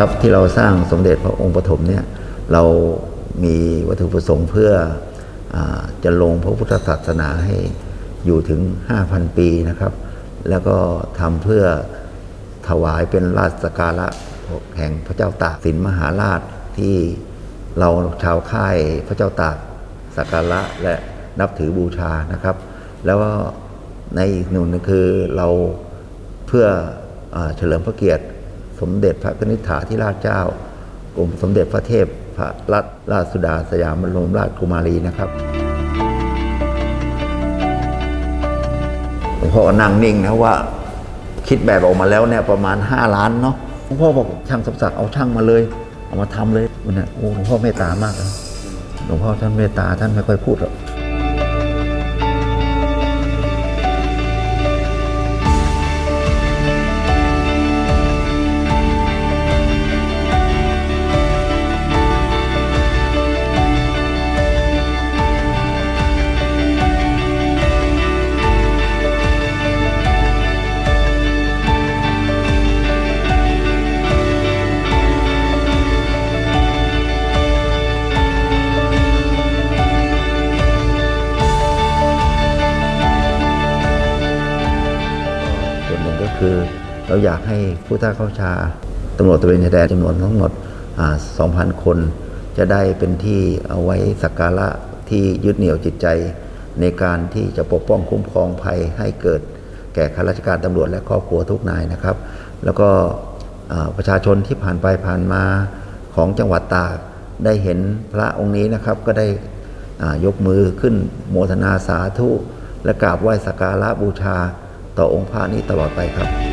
ครับที่เราสร้างสมเด็จพระองค์ปฐมเนี่ยเรามีวัตถุประสงค์เพื่ออจะลงพระพุทธศาสนาให้อยู่ถึง 5,000 ปีนะครับ แล้วก็ทำเพื่อถวายเป็นราชสการะแห่งพระเจ้าตากสินมหาราชที่เราชาวค่ายพระเจ้าตากสักการะและนับถือบูชานะครับ แล้วก็ในอีกหนึ่งคือเราเพื่ออเฉลิมพระเกียรติ สมเด็จพระนิษฐาธิราชเจ้ากรมสมเด็จพระเทพพระรัตนราชสุดาสยามบรมราชกุมารีนะครับหลวงพ่อนั่งนิ่งนะว่า คิดแบบออกมาแล้วเนี่ยประมาณ 5 ล้านเนาะหลวงพ่อบอกช่างสมศักดิ์เอาช่างมาเลย เอามาทำเลยวันนี้โอ้หลวงพ่อเมตตามากหลวงพ่อท่านเมตตาท่านไม่ค่อยพูดหรอก ก็คือ เราอยากให้ผู้ใต้เข้าชาตำรวจตระเวนชายแดนจำนวนทั้งหมด 2,000 คน จะได้เป็นที่เอาไว้สักการะที่ยึดเหนี่ยวจิตใจ ในการที่จะปกป้องคุ้มครองภัยให้เกิด แก่ข้าราชการตำรวจและครอบครัวทุกนายนะครับ แล้วก็ประชาชนที่ผ่านไปผ่านมาของจังหวัดตากได้เห็นพระองค์นี้นะครับก็ได้ยกมือขึ้นโมทนาสาธุ และกราบไหว้สักการะบูชา ต่อองค์พระนี้ตลอดไปครับ